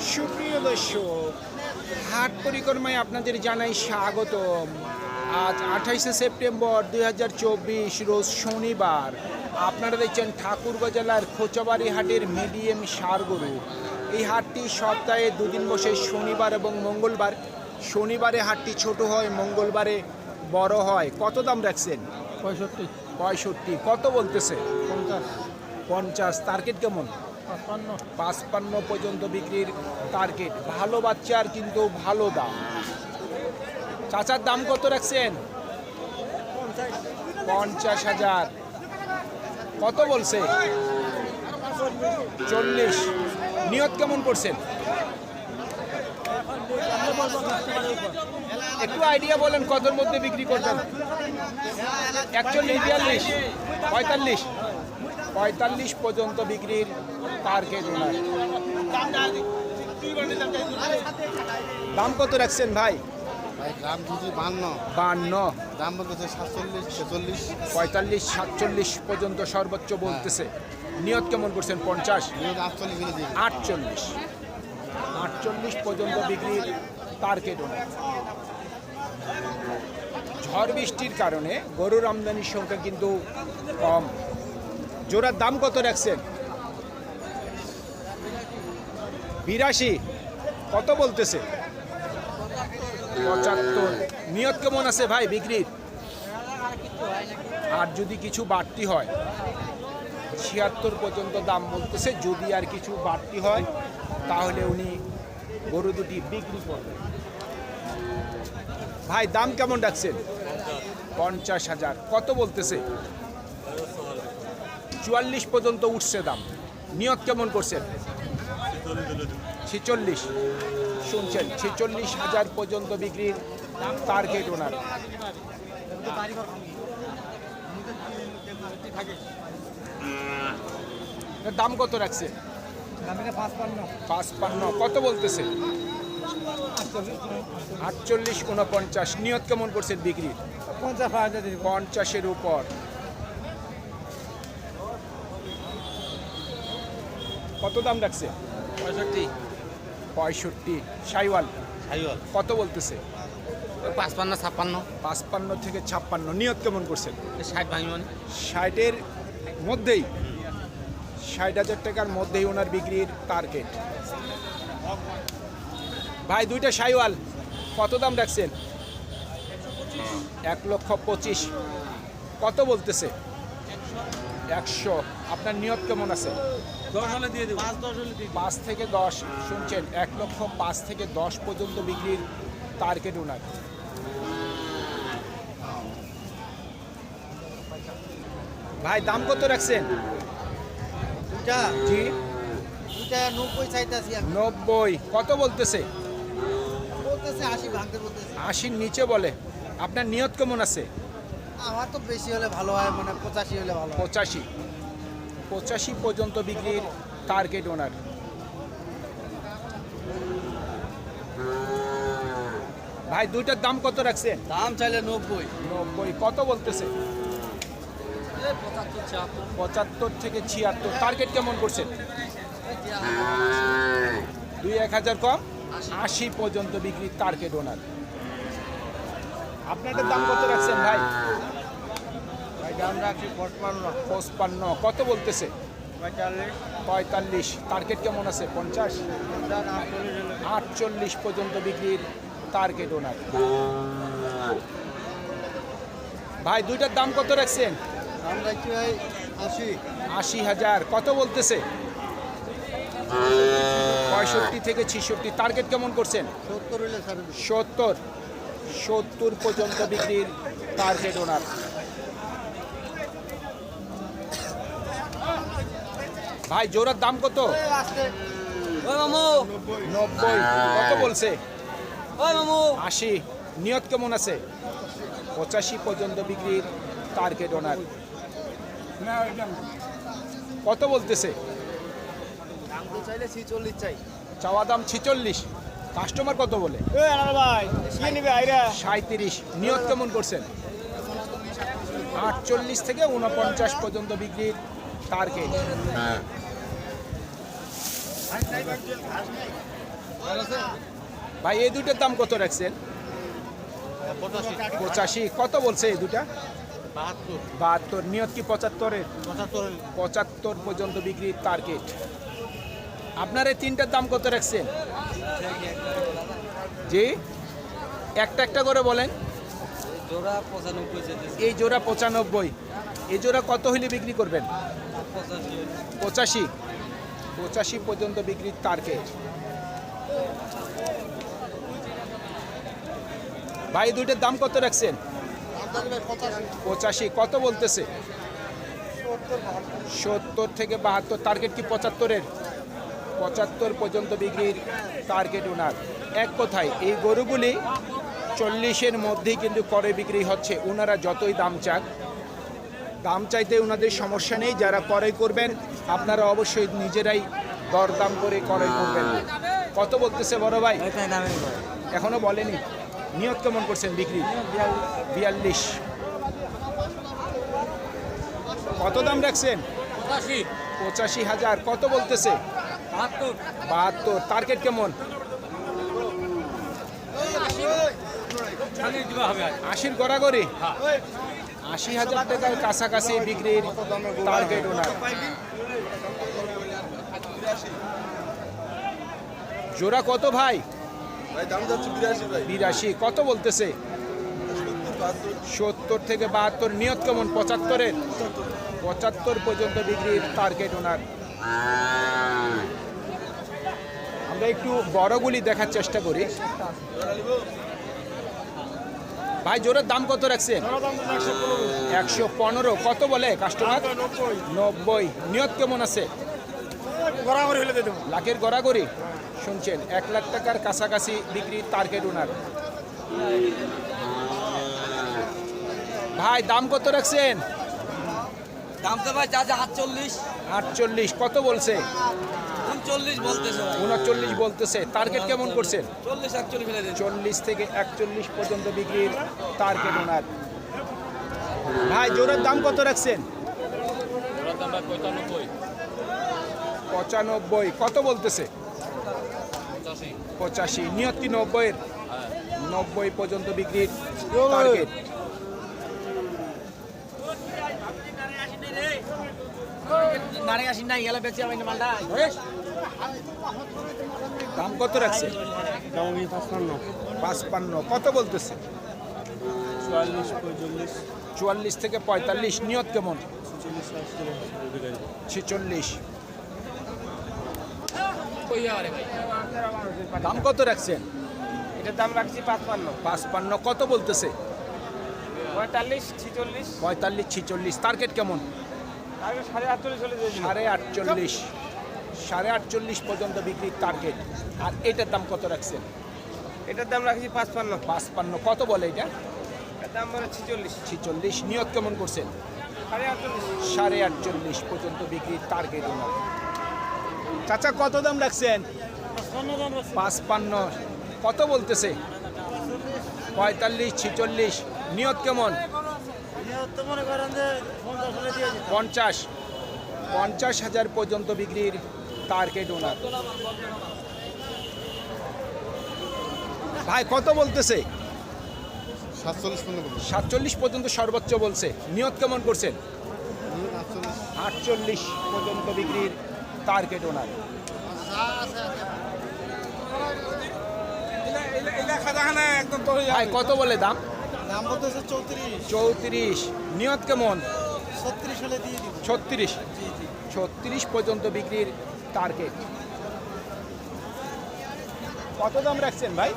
সুপ্রিয় দর্শক হাট পরিক্রমায় আপনাদের জানাই স্বাগতম। আজ আঠাইশে সেপ্টেম্বর দু হাজার চব্বিশ রোজ শনিবার। আপনারা দেখছেন ঠাকুরগাঁ জেলার খোঁচাবাড়ি হাটের মিডিয়াম সার গরু। এই হাটটি সপ্তাহে দুদিন বসে শনিবার এবং মঙ্গলবার। শনিবারে হাটটি ছোট হয় মঙ্গলবারে বড় হয়। কত দাম রাখছেন? পঁয়ষট্টি। পঁয়ষট্টি। কত বলতেছে? পঞ্চাশ। পঞ্চাশ। টার্গেট কেমন? পাঁচপান্ন পর্যন্ত বিক্রির টার্গেট ভালো বাচ্চার কিন্তু ভালো দাম। চাচার দাম কত রাখছেন? পঞ্চাশ হাজার। কত বলছে? চল্লিশ। নিয়ত কেমন করছেন? একটু আইডিয়া বলেন কতর মধ্যে বিক্রি করবেন? একচল্লিশ, বিয়াল্লিশ, পঁয়তাল্লিশ। পঁয়তাল্লিশ পর্যন্ত বিক্রির টার্গেট ওনার। দাম কত রাখছেন ভাই? বান্ন। বান্ন। দাম বলতেছে সাতচল্লিশ ছেচল্লিশ। পঁয়তাল্লিশ সাতচল্লিশ পর্যন্ত সর্বোচ্চ বলতেছে। নিয়ত কেমন করছেন পঞ্চাশ? আটচল্লিশ আটচল্লিশ। আটচল্লিশ পর্যন্ত বিক্রির টার্গেট ওনার। ঝড় বৃষ্টির কারণে গরুর আমদানির সংখ্যা কিন্তু কম। জোড়ার দাম কত রাখছেন? বিরাশি। কত বলতেছে? পঁচাত্তর। নিয়ত কেমন আছে ভাই বিক্রির? আর যদি কিছু বাড়তি হয়, ছিয়াত্তর পর্যন্ত দাম বলতেছে, যদি আর কিছু বাড়তি হয়, তাহলে উনি গরু দুটি বিক্রি করবেন। ভাই, দাম কেমন রাখছেন? পঞ্চাশ হাজার। কত বলতেছে? চুয়াল্লিশ পর্যন্ত উঠছে দাম। নিয়ত কেমন করছেন? ছেচল্লিশ। শুনছেন ছেচল্লিশ হাজার পর্যন্ত বিক্রির টার্গেট ওনার। দাম কত রাখছে পাঁচপান্ন। কত বলতেছে আটচল্লিশ উনপঞ্চাশ। নিয়ত কেমন করছেন বিক্রি পঞ্চাশ পঞ্চাশের উপর। কত দাম রাখছে? পঁয়ষট্টি। পঁয়ষট্টি। সাইওয়াল? সাইওয়াল। কত বলতেছে? পাঁচপান্ন ছাপ্পান্ন। পাঁচপান্ন থেকে ছাপ্পান্ন। নিয়ত কেমন করছেন? ষাট ভাঙি মানে। ষাটের মধ্যেই? ষাট হাজার টাকার মধ্যেই ওনার বিক্রির টার্গেট ভাই দুইটা সাইওয়াল। কত দাম রাখছেন? এক লক্ষ পঁচিশ। কত বলতেছে? একশো। আপনার নিয়ত কেমন আছে? পাঁচ থেকে দশ শুনছেন এক লক্ষ পাঁচ থেকে দশ পর্যন্ত বিক্রির টার্গেট ওনার। ভাই দাম কত রাখছেন? দুটা। জি। দুটা নব্বই চাইতেছি নব্বই কত বলতেছে? বলতেছে আশি ভাঙতে বলতেছে। আশির নিচে বলে। আপনার নিয়ত কেমন আছে? আমার তো বেশি হলে ভালো হয় মানে পঁচাশি হলে ভালো হয়। পঁচাশি। পঁচাশি পর্যন্ত বিক্রির টার্গেট ওনার ভাই দুইটার দাম কত রাখছে? দাম চাইলে নব্বই। নব্বই কত বলতেছে? পঁচাত্তর থেকে ছিয়াত্তর। টার্গেট কেমন করছেন দুই এক হাজার কম? আশি। পর্যন্ত বিক্রির টার্গেট ওনার আপনাদের দাম কত রাখছেন ভাই ভাই? দাম রাখছি পঁচপান্ন পঁচপান্ন কত বলতেছে? পঁয়তাল্লিশ। টার্গেট কেমন আছে? পঞ্চাশ? আটচল্লিশ পর্যন্ত বিক্রির টার্গেট ওনার ভাই দুইটার দাম কত রাখছেন? আশি। হাজার। কত বলতেছে? পঁয়ষট্টি থেকে ছিষট্টি। টার্গেট কেমন করছেন? সত্তর সত্তর। সত্তর পর্যন্ত বিক্রির টার্গেট ওনার ভাই জোড়ার দাম কত? নব্বই। কত বলছে? আশি। নিয়ত কেমন আছে? পঁচাশি পর্যন্ত বিক্রির টার্গেট ওনার কত বলতেছে? দাম তো চাইলে ছিচল্লিশ চাই। চাওয়া দাম ছিচল্লিশ। কাস্টমার কত বলে? ভাই কি আইরা? সাঁত্রিশ নিয়ত কেমন করছেন? আটচল্লিশ থেকে উনপঞ্চাশ পর্যন্ত বিক্রির টার্গেট ভাই এই দুটোর দাম কত রাখছেন? পঁচাশি। কত বলছে এই দুটা বাহাত্তর। নিয়ত কি পঁচাত্তরের? পঁচাত্তর পর্যন্ত বিক্রির টার্গেট আপনার এই তিনটার দাম কত রাখছেন? জি? একটা একটা করে বলেন। এই জোড়া পঁচানব্বই এই জোড়া কত হইলে বিক্রি করবেন? পঁচাশি। পঁচাশি পর্যন্ত বিক্রির টার্গেট ভাই, দুইটার দাম কত রাখছেন? পঁচাশি। কত বলতেছে? সত্তর থেকে বাহাত্তর। টার্গেট কি পঁচাত্তরের? পঁচাত্তর পর্যন্ত বিক্রির টার্গেট ওনার। এক কথায়, এই গরুগুলি চল্লিশের মধ্যেই কিন্তু করে বিক্রি হচ্ছে। ওনারা যতই দাম চাক দাম চাইতে ওনাদের সমস্যা নেই যারা ক্রয় করবেন আপনারা অবশ্যই নিজেরাই দরদাম করে ক্রয় করবেন। কত বলতেছে বড় ভাই? এখনও বলেনি। নিয়ত কেমন করছেন বিক্রি? বিয়াল্লিশ। কত দাম রাখছেন? পঁচাশি। হাজার। কত বলতেছে? বাহাত্তর। বাহাত্তর। টার্গেট কেমন? আশির গড়াগড়ি? আশি হাজার টাকার কাছাকাছি বিক্রির টার্গেট ওনার। জোড়া কত ভাই? বিরাশি কত বলতেছে? সত্তর থেকে বাহাত্তর নিয়ত কেমন? পঁচাত্তরের? পঁচাত্তর পর্যন্ত বিক্রির টার্গেট ওনার। আমরা একটু বড়গুলি দেখার চেষ্টা করি। ভাই জোরের দাম কত রাখছেন? একশো পনেরো। কত বলে কাস্টমার নব্বই। নিয়ত কেমন আছে? লাখের গড়াগড়ি। শুনছেন এক লাখ টাকার কাছাকাছি বিক্রির টার্গেট ওনার ভাই দাম কত রাখছেন? দাম তো ভাই যা যা আটচল্লিশ। আটচল্লিশ। কত বলছে? উনচল্লিশ বলতেছে টার্গেট কেমন করছেন? চল্লিশ থেকে একচল্লিশ পর্যন্ত বিক্রির টার্গেট ওনার। ভাই জোরের দাম কত রাখছেন? পঁচানব্বই। কত বলতেছে? পঁচাশি। নিয়ত কি নব্বইয়ের? নব্বই পর্যন্ত বিক্রির টার্গেট নারে আসি নাই গেলে বেঁচে আমি মালটা। দাম কত রাখছে? পাঁচপান্ন। কত বলতেছে? চুয়াল্লিশ পঁয়তাল্লিশ চুয়াল্লিশ থেকে পঁয়তাল্লিশ। নিয়ত কেমন? ছেচল্লিশ। দাম কত রাখছেন এটার দাম রাখছি পাঁচপান্ন। পাঁচপান্ন। কত বলতেছে? পঁয়তাল্লিশ ছিচল্লিশ। পঁয়তাল্লিশ ছিচল্লিশ। টার্গেট কেমন? সাড়ে আটচল্লিশ চলে সাড়ে আটচল্লিশ। সাড়ে আটচল্লিশ পর্যন্ত বিক্রির টার্গেট আর এটার দাম কত রাখছেন? এটার দাম রাখছি পাঁচপান্ন। পাঁচপান্ন। কত বলে এটা? দাম বলে ছিচল্লিশ। ছিচল্লিশ। নিয়ত কেমন করছেন? সাড়ে আটচল্লিশ। সাড়ে আটচল্লিশ পর্যন্ত বিক্রির টার্গেট ওনার। চাচা কত দাম রাখছেন? পাঁচপান্ন কত বলতেছে? পঁয়তাল্লিশ ছিচল্লিশ। নিয়ত কেমন? পঞ্চাশ। পঞ্চাশ হাজার পর্যন্ত বিক্রির টার্গেট ওনার ভাই কত বলতেছে? সাতচল্লিশ পর্যন্ত সর্বোচ্চ বলছে। নিয়ত কেমন করছেন? আটচল্লিশ আটচল্লিশ পর্যন্ত বিক্রির টার্গেট ওনার ভাই কত বলে দাম? দাম বলতেছে চৌত্রিশ। চৌত্রিশ। নিয়ত কেমন? ছত্রিশ হলে দিয়ে ছত্রিশ। ছত্রিশ পর্যন্ত বিক্রির টার্গেট কত দাম রাখছেন ভাই?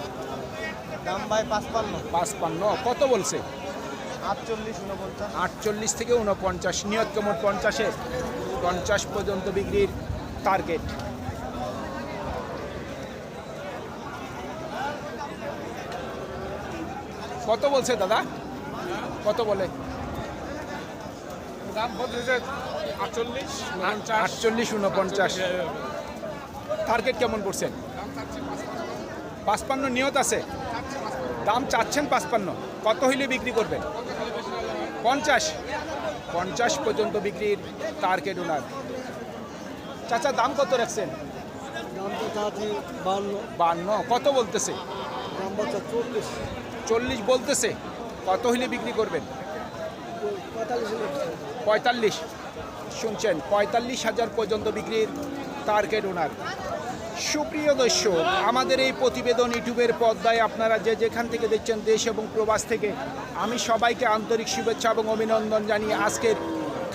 দাম ভাই পাঁচপান্ন। পাঁচপান্ন। কত বলছে? আটচল্লিশ উনপঞ্চাশ আটচল্লিশ থেকে উনপঞ্চাশ নিয়ত কেমন পঞ্চাশে? পঞ্চাশ পর্যন্ত বিক্রির টার্গেট কত বলছে দাদা? কত বলে? দাম বলতেছে আটচল্লিশ উনপঞ্চাশ। টার্গেট কেমন করছেন? পাঁচপান্ন নিয়ত আছে। দাম চাচ্ছেন পাঁচপান্ন। কত হইলে বিক্রি করবেন? পঞ্চাশ। পঞ্চাশ পর্যন্ত বিক্রির টার্গেট ওনার। চাচা দাম কত রাখছেন? বান্ন। কত বলতেছে? চল্লিশ। চল্লিশ বলতেছে। কত হইলে বিক্রি করবেন? পঁয়তাল্লিশ। শুনছেন, পঁয়তাল্লিশ হাজার পর্যন্ত বিক্রির টার্গেট ওনার সুপ্রিয় দর্শক, আমাদের এই প্রতিবেদন ইউটিউবের পর্দায় আপনারা যে যেখান থেকে দেখছেন, দেশ এবং প্রবাস থেকে, আমি সবাইকে আন্তরিক শুভেচ্ছা এবং অভিনন্দন জানিয়ে আজকের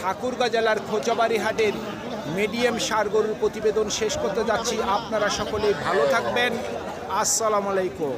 ঠাকুরগাঁ জেলার খোঁচাবাড়ি হাটের মিডিয়াম সার গরুর প্রতিবেদন শেষ করতে যাচ্ছি। আপনারা সকলেই ভালো থাকবেন। আসসালামু আলাইকুম।